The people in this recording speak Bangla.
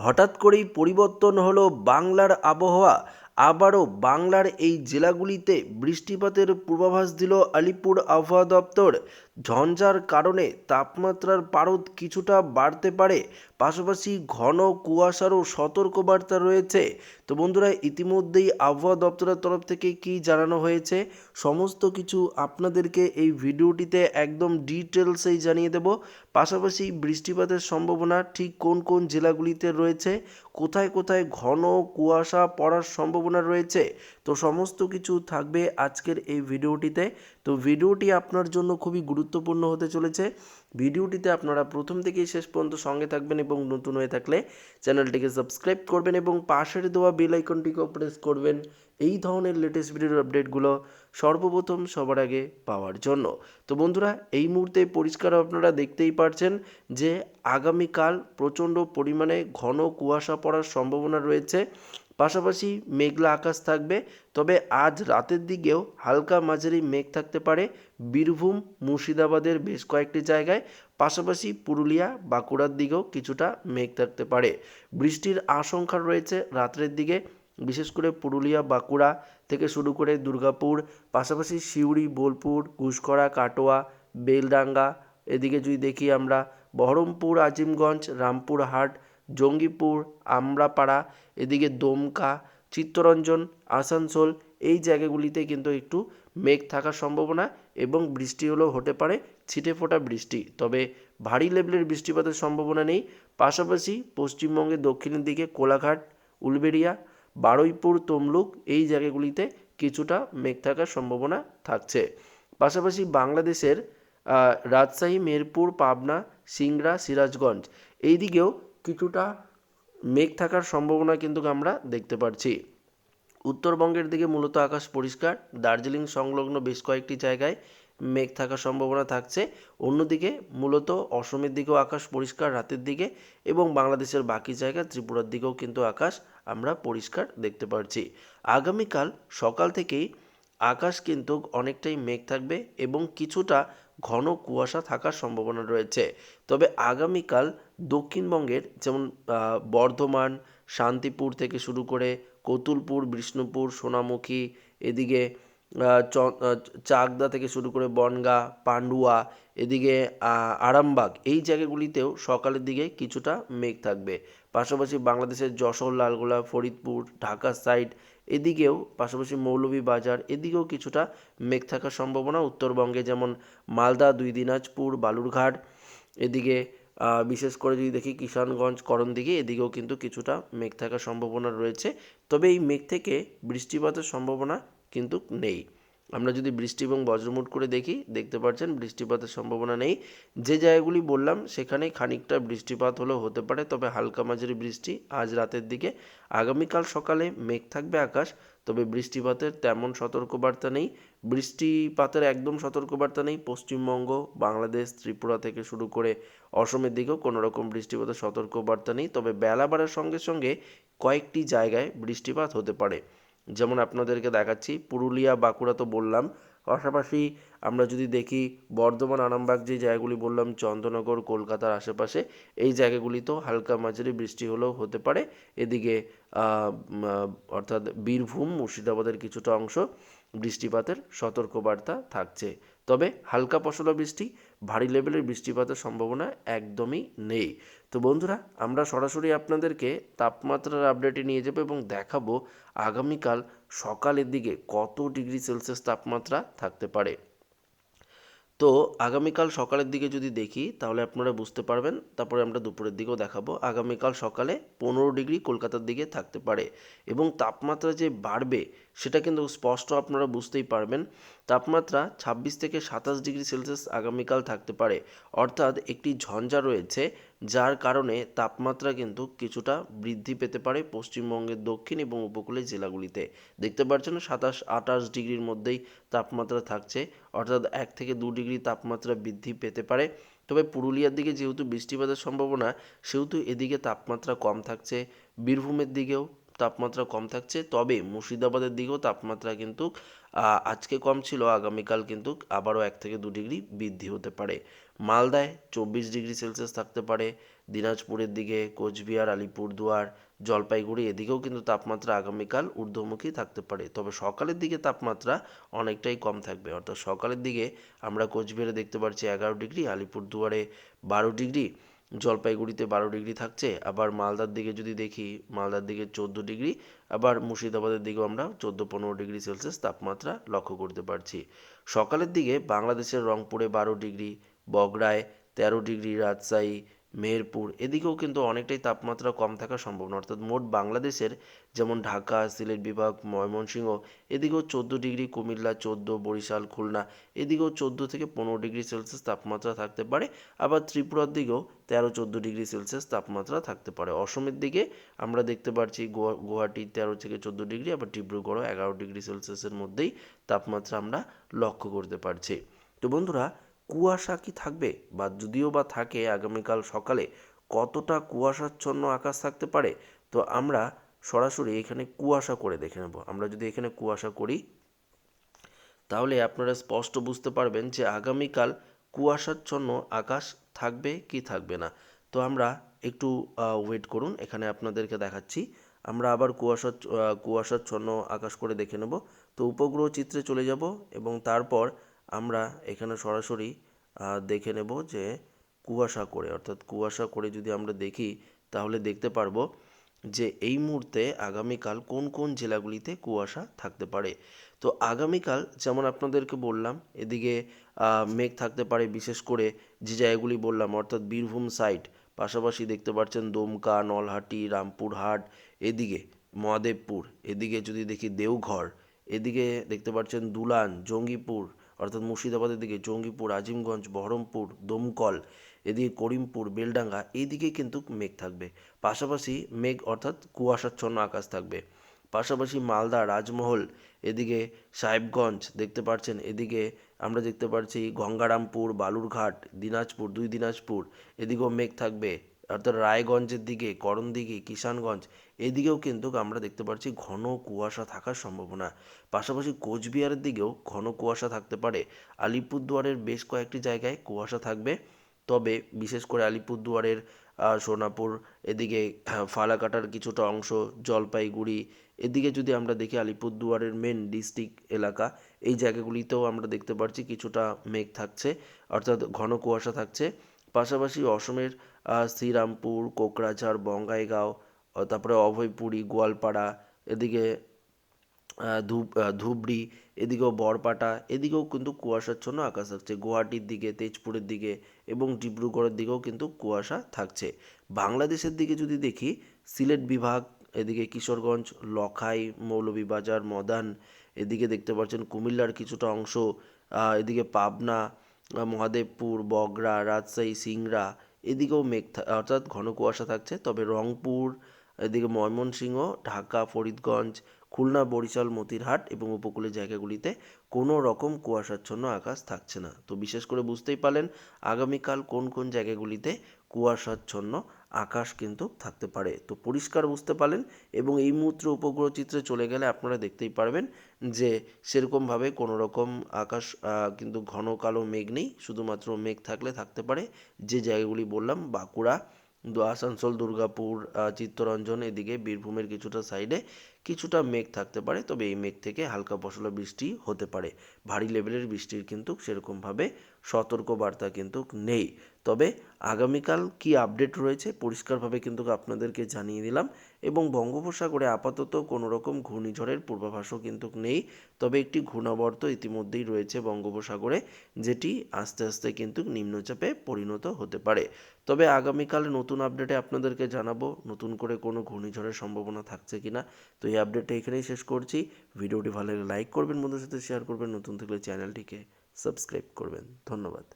হঠাৎ করেই পরিবর্তন হলো বাংলার আবহাওয়া। আবারও বাংলার এই জেলাগুলিতে বৃষ্টিপাতের পূর্বাভাস দিল আলিপুর আবহাওয়া দপ্তর। ঝঞ্ঝার কারণে তাপমাত্রার পারদ কিছুটা বাড়তে পারে, পাশাপাশি ঘন কুয়াশারও সতর্কবার্তা রয়েছে। তো বন্ধুরা, ইতিমধ্যেই আবহাওয়া দপ্তরের তরফ থেকে কী জানানো হয়েছে? সমস্ত কিছু আপনাদেরকে এই ভিডিওটিতে একদম ডিটেলসেই জানিয়ে দেব। পাশাপাশি বৃষ্টিপাতের সম্ভাবনা ঠিক কোন কোন জেলাগুলিতে রয়েছে? কোথায় কোথায় ঘন কুয়াশা পড়ার সম্ভাবনা রয়েছে? তো সমস্ত কিছু থাকবে আজকের এই ভিডিওটিতে। তো ভিডিওটি আপনার জন্য খুবই গুরুত্বপূর্ণ হতে চলেছে। ভিডিওটিতে আপনারা প্রথম থেকেই শেষ পর্যন্ত সঙ্গে থাকবেন এবং নতুন হয়ে থাকলে চ্যানেলটিকে সাবস্ক্রাইব করবেন এবং পাশের দেওয়া বেল আইকনটিকেও প্রেস করবেন এই ধরনের লেটেস্ট ভিডিওর আপডেটগুলো সর্বপ্রথম সবার আগে পাওয়ার জন্য। তো বন্ধুরা, এই মুহূর্তে পরিষ্কার আপনারা দেখতেই পারছেন যে আগামীকাল প্রচণ্ড পরিমাণে ঘন কুয়াশা পড়ার সম্ভাবনা রয়েছে। পাশাপাশি মেঘলা আকাশ থাকবে, তবে আজ রাতের দিকেও হালকা মাঝারি মেঘ থাকতে পারে। বীরভূম, মুর্শিদাবাদের বেশ কয়েকটি জায়গায়, পাশাপাশি পুরুলিয়া, বাঁকুড়ার দিকেও কিছুটা মেঘ থাকতে পারে। বৃষ্টির আশঙ্কা রয়েছে রাত্রের দিকে, বিশেষ করে পুরুলিয়া, বাঁকুড়া থেকে শুরু করে দুর্গাপুর, পাশাপাশি সিউড়ি, বোলপুর ঘুষকরা কাটোয়া, বেলডাঙ্গা। এদিকে যদি দেখি আমরা, বহরমপুর, আজিমগঞ্জ, রামপুরহাট জঙ্গিপুর, আমরাপাড়া, এদিকে দমকা, চিত্তরঞ্জন, আসানসোল, এই জায়গাগুলিতে কিন্তু একটু মেঘ থাকার সম্ভাবনা এবং বৃষ্টি হলেও হতে পারে ছিটে ফোটা বৃষ্টি। তবে ভারী লেভেলের বৃষ্টিপাতের সম্ভাবনা নেই। পাশাপাশি পশ্চিমবঙ্গের দক্ষিণের দিকে কোলাঘাট, উলবেড়িয়া, বারুইপুর, তমলুক এই জায়গাগুলিতে কিছুটা মেঘ থাকার সম্ভাবনা থাকছে। পাশাপাশি বাংলাদেশের রাজশাহী, মেরপুর, পাবনা, সিংড়া, সিরাজগঞ্জ এই দিকেও কিছুটা মেঘ থাকার সম্ভাবনা কিন্তু আমরা দেখতে পারছি। উত্তরবঙ্গের দিকে মূলত আকাশ পরিষ্কার, দার্জিলিং সংলগ্ন বেশ কয়েকটি জায়গায় মেঘ থাকার সম্ভাবনা থাকছে। অন্যদিকে মূলত অসমের দিকেও আকাশ পরিষ্কার রাতের দিকে এবং বাংলাদেশের বাকি জায়গা ত্রিপুরার দিকেও কিন্তু আকাশ আমরা পরিষ্কার দেখতে পারছি। আগামীকাল সকাল থেকেই আকাশ কিন্তু অনেকটাই মেঘ থাকবে এবং কিছুটা ঘন কুয়াশা থাকার সম্ভাবনা রয়েছে। তবে আগামীকাল দক্ষিণবঙ্গের যেমন বর্ধমান, শান্তিপুর থেকে শুরু করে কতুলপুর, বিষ্ণুপুর, সোনামুখী, এদিকে চাকদা থেকে শুরু করে বনগা, পান্ডুয়া, এদিকে আরামবাগ এই জায়গাগুলিতেও সকালের দিকে কিছুটা মেঘ থাকবে। পাশাপাশি বাংলাদেশের যশোর, লালগোলা, ফরিদপুর ঢাকা সাইড এদিকেও পাশাপাশি মৌলভীবাজার, এদিকেও কিছুটা মেঘ থাকার সম্ভাবনা। উত্তরবঙ্গে যেমন মালদা, দুই দিনাজপুর, বালুরঘাট, এদিকে বিশেষ করে যদি দেখি কিষানগঞ্জ করণ দিকে এদিকেও কিন্তু কিছুটা মেঘ থাকার সম্ভাবনা রয়েছে। তবে এই মেঘ থেকে বৃষ্টিপাতের সম্ভাবনা কিন্তু নেই। আমরা যদি বৃষ্টি এবং বজ্রমুট করে দেখি, দেখতে পাচ্ছেন বৃষ্টিপাতের সম্ভাবনা নেই। যে জায়গাগুলি বললাম সেখানে খানিকটা বৃষ্টিপাত হলেও হতে পারে, তবে হালকা মাঝারি বৃষ্টি। আজ রাতের দিকে, আগামীকাল সকালে মেঘ থাকবে আকাশ, তবে বৃষ্টিপাতের তেমন সতর্কবার্তা নেই। বৃষ্টিপাতের একদম সতর্কবার্তা নেই। পশ্চিমবঙ্গ, বাংলাদেশ, ত্রিপুরা থেকে শুরু করে অসমের দিকেও কোনো রকম বৃষ্টিপাতের সতর্কবার্তা নেই। তবে বেলা বাড়ার সঙ্গে সঙ্গে কয়েকটি জায়গায় বৃষ্টিপাত হতে পারে। যেমন আপনাদেরকে দেখাচ্ছি পুরুলিয়া বাঁকুড়া তো বললাম। পাশাপাশি আমরা যদি দেখি বর্ধমান, আরামবাগ যে জায়গাগুলি বললাম, চন্দ্রনগর, কলকাতার আশেপাশে, এই জায়গাগুলিতেও হালকা মাঝারি বৃষ্টি হলেও হতে পারে। এদিকে অর্থাৎ বীরভূম, মুর্শিদাবাদের কিছুটা অংশ বৃষ্টিপাতের সতর্কবার্তা থাকছে। তবে হালকা পশলা বৃষ্টি, ভারী লেভেলের বৃষ্টিপাতের সম্ভাবনা একদমই নেই। তো বন্ধুরা, আমরা সরাসরি আপনাদেরকে তাপমাত্রার আপডেটে নিয়ে যাব এবং দেখাবো আগামীকাল সকালের দিকে কত ডিগ্রি সেলসিয়াস তাপমাত্রা থাকতে পারে। তো আগামীকাল সকালের দিকে যদি দেখি, তাহলে আপনারা বুঝতে পারবেন। তারপরে আমরা দুপুরের দিকেও দেখাবো। আগামীকাল সকালে পনেরো ডিগ্রি কলকাতার দিকে থাকতে পারে এবং তাপমাত্রা যে বাড়বে, সেটা কিন্তু স্পষ্ট আপনারা বুঝতেই পারবেন। তাপমাত্রা ছাব্বিশ থেকে সাতাশ ডিগ্রি সেলসিয়াস আগামীকাল থাকতে পারে। অর্থাৎ একটি ঝঞ্ঝা রয়েছে। যার কারণে তাপমাত্রা কিন্তু কিছুটা বৃদ্ধি পেতে পারে পশ্চিমবঙ্গের দক্ষিণ এবং উপকূলের জেলাগুলিতে। দেখতে পাচ্ছেন সাতাশ, আঠাশ ডিগ্রির মধ্যেই তাপমাত্রা থাকছে, অর্থাৎ এক থেকে দু ডিগ্রি তাপমাত্রা বৃদ্ধি পেতে পারে। তবে পুরুলিয়ার দিকে যেহেতু বৃষ্টিপাতের সম্ভাবনা, সেহেতু এদিকে তাপমাত্রা কম থাকছে, বীরভূমের দিকেও তাপমাত্রা কম থাকছে। তবে মুর্শিদাবাদের দিকেও তাপমাত্রা কিন্তু আজকে কম ছিল, আগামীকাল কিন্তু আবারও এক থেকে দু ডিগ্রি বৃদ্ধি হতে পারে। মালদায় চব্বিশ ডিগ্রি সেলসিয়াস থাকতে পারে, দিনাজপুরের দিকে কোচবিহার, আলিপুরদুয়ার, জলপাইগুড়ি, এদিকেও কিন্তু তাপমাত্রা আগামীকাল ঊর্ধ্বমুখী থাকতে পারে। তবে সকালের দিকে তাপমাত্রা অনেকটাই কম থাকবে। অর্থাৎ সকালের দিকে আমরা কোচবিহারে দেখতে পাচ্ছি এগারো ডিগ্রি, আলিপুরদুয়ারে বারো ডিগ্রি। জলপাইগুড়িতে বারো ডিগ্রি থাকছে, আবার মালদার দিকে যদি দেখি, মালদার দিকে চোদ্দ ডিগ্রি, আবার মুর্শিদাবাদের দিকেও আমরা চোদ্দ পনেরো ডিগ্রি সেলসিয়াস তাপমাত্রা লক্ষ্য করতে পারছি। সকালের দিকে বাংলাদেশের রংপুরে বারো ডিগ্রি, বগড়ায় তেরো ডিগ্রি, রাজশাহী মেহেরপুর, এদিকেও কিন্তু অনেকটাই তাপমাত্রা কম থাকার সম্ভাবনা অর্থাৎ মোট বাংলাদেশের যেমন ঢাকা, সিলেট বিভাগ, ময়মনসিংহ, এদিকেও চোদ্দ ডিগ্রি, কুমিল্লা চোদ্দ, বরিশাল, খুলনা, এদিকেও চোদ্দ থেকে পনেরো ডিগ্রি সেলসিয়াস তাপমাত্রা থাকতে পারে। আবার ত্রিপুরার দিকেও তেরো চোদ্দ ডিগ্রি সেলসিয়াস তাপমাত্রা থাকতে পারে। অসমের দিকে আমরা দেখতে পাচ্ছি গোয়া গুয়াহাটি তেরো থেকে চোদ্দ ডিগ্রি, আবার ডিব্রুগড়ও এগারো ডিগ্রি সেলসিয়াসের মধ্যেই তাপমাত্রা আমরা লক্ষ্য করতে পারছি। তো বন্ধুরা কুয়াশা কি থাকবে? বা যদিও বা থাকে আগামীকাল সকালে, কতটা কুয়াশাচ্ছন্ন আকাশ থাকতে পারে? তো আমরা সরাসরি এখানে কুয়াশা করে দেখে নেব। আমরা যদি এখানে কুয়াশা করি, তাহলে আপনারা স্পষ্ট বুঝতে পারবেন যে আগামীকাল কুয়াশাচ্ছন্ন আকাশ থাকবে কি থাকবে না। তো আমরা একটু ওয়েট করুন, এখানে আপনাদেরকে দেখাচ্ছি। আমরা আবার কুয়াশা কুয়াশাচ্ছন্ন আকাশ করে দেখে নেব। তো উপগ্রহ চিত্রে চলে যাব এবং তারপর আমরা এখানে সরাসরি দেখে নেব যে কুয়াশা করে, অর্থাৎ কুয়াশা করে যদি আমরা দেখি, তাহলে দেখতে পারব যে এই মুহূর্তে আগামীকাল কোন কোন জেলাগুলিতে কুয়াশা থাকতে পারে। তো আগামীকাল যেমন আপনাদেরকে বললাম, এদিকে মেঘ থাকতে পারে, বিশেষ করে যে জায়গাগুলি বললাম, অর্থাৎ বীরভূম সাইড, পাশাপাশি দেখতে পাচ্ছেন দমকা, নলহাটি, রামপুরহাট, এদিকে মহাদেবপুর, এদিকে যদি দেখি দেওঘর, এদিকে দেখতে পাচ্ছেন দুলান, জঙ্গিপুর অর্থাৎ মুর্শিদাবাদের দিকে জঙ্গিপুর, আজিমগঞ্জ, বহরমপুর, দমকল, এদিকে করিমপুর, বেলডাঙ্গা, এইদিকে কিন্তু মেঘ থাকবে। পাশাপাশি মেঘ অর্থাৎ কুয়াশাচ্ছন্ন আকাশ থাকবে। পাশাপাশি মালদা, রাজমহল, এদিকে সাহেবগঞ্জ দেখতে পাচ্ছেন এদিকে আমরা দেখতে পাচ্ছি গঙ্গারামপুর, বালুরঘাট, দিনাজপুর, দুই দিনাজপুর, এদিকেও মেঘ থাকবে। অর্থাৎ রায়গঞ্জের দিকে করণদিঘি কিষানগঞ্জ, এদিকেও কিন্তু আমরা দেখতে পাচ্ছি ঘন কুয়াশা থাকার সম্ভাবনা। পাশাপাশি কোচবিহারের দিকেও ঘন কুয়াশা থাকতে পারে। আলিপুরদুয়ারের বেশ কয়েকটি জায়গায় কুয়াশা থাকবে। তবে বিশেষ করে আলিপুরদুয়ারের সোনাপুর, এদিকে ফালাকাটার কিছুটা অংশ, জলপাইগুড়ি, এদিকে যদি আমরা দেখি আলিপুরদুয়ারের মেন ডিস্ট্রিক্ট এলাকা, এই জায়গাগুলিতেও আমরা দেখতে পাচ্ছি কিছুটা মেঘ থাকছে, অর্থাৎ ঘন কুয়াশা থাকছে। পাশাপাশি অসমের শ্রীরামপুর, কোকরাঝাড়, বঙ্গাইগাঁও তারপরে অভয়পুরী, গোয়ালপাড়া, এদিকে ধূপ ধুবড়ি, এদিকেও বরপাটা, এদিকেও কিন্তু কুয়াশাচ্ছন্ন আকাশ থাকছে। গুয়াহাটির দিকে, তেজপুরের দিকে এবং ডিব্রুগড়ের দিকেও কিন্তু কুয়াশা থাকছে। বাংলাদেশের দিকে যদি দেখি, সিলেট বিভাগ, এদিকে কিশোরগঞ্জ, লখাই, মৌলভীবাজার, মদান, এদিকে দেখতে পাচ্ছেন কুমিল্লার কিছুটা অংশ এদিকে পাবনা মহাদেবপুর বগড়া রাজশাহী, সিংড়া এদিকেও মেঘ অর্থাৎ ঘন কুয়াশা থাকছে। তবে রংপুর, এদিকে ময়মনসিংহ, ঢাকা, ফরিদগঞ্জ, খুলনা, বরিশাল, মতিরহাট এবং উপকূলের জায়গাগুলিতে কোনো রকম কুয়াশাচ্ছন্ন আকাশ থাকছে না। তো বিশেষ করে বুঝতেই পারলেন, আগামীকাল কোন কোন জায়গাগুলিতে কুয়াশাচ্ছন্ন আকাশ কিন্তু থাকতে পারে। তো পরিষ্কার বুঝতে পারলেন এবং এই মুহূর্তে উপগ্রহ চিত্রে চলে গেলে আপনারা দেখতেই পারবেন যে সেরকমভাবে কোনো রকম আকাশ কিন্তু ঘন কালো মেঘ নেই। শুধুমাত্র মেঘ থাকলে থাকতে পারে। যে জায়গাগুলি বললাম, বাঁকুড়া, আসানসোল, দুর্গাপুর চিত্তরঞ্জন, এদিকে বীরভূমের কিছুটা সাইডে কিছুটা মেঘ থাকতে পারে, তবে এই মেঘ থেকে হালকা পশলা বৃষ্টি হতে পারে। ভারী লেভেলের বৃষ্টির কিন্তু সেরকমভাবে সতর্কবার্তা কিন্তু নেই। তবে আগামীকাল কি আপডেট রয়েছে পরিষ্কারভাবে কিন্তু আপনাদেরকে জানিয়ে দিলাম এবং বঙ্গোপসাগরে আপাতত কোনো রকম ঘূর্ণিঝড়ের পূর্বাভাসও কিন্তু নেই। তবে একটি ঘূর্ণাবর্ত ইতিমধ্যেই রয়েছে বঙ্গোপসাগরে, যেটি আস্তে আস্তে কিন্তু নিম্নচাপে পরিণত হতে পারে। তবে আগামীকাল নতুন আপডেটে আপনাদেরকে জানাব নতুন করে কোনো ঘূর্ণিঝড়ের সম্ভাবনা থাকছে কিনা। তো এই আপডেটটা এখানেই শেষ করছি। ভিডিওটি ভালো লাগলে লাইক করবেন, বন্ধুদের সাথে শেয়ার করবেন, নতুন থাকলে চ্যানেলটিকে সাবস্ক্রাইব করবেন। ধন্যবাদ।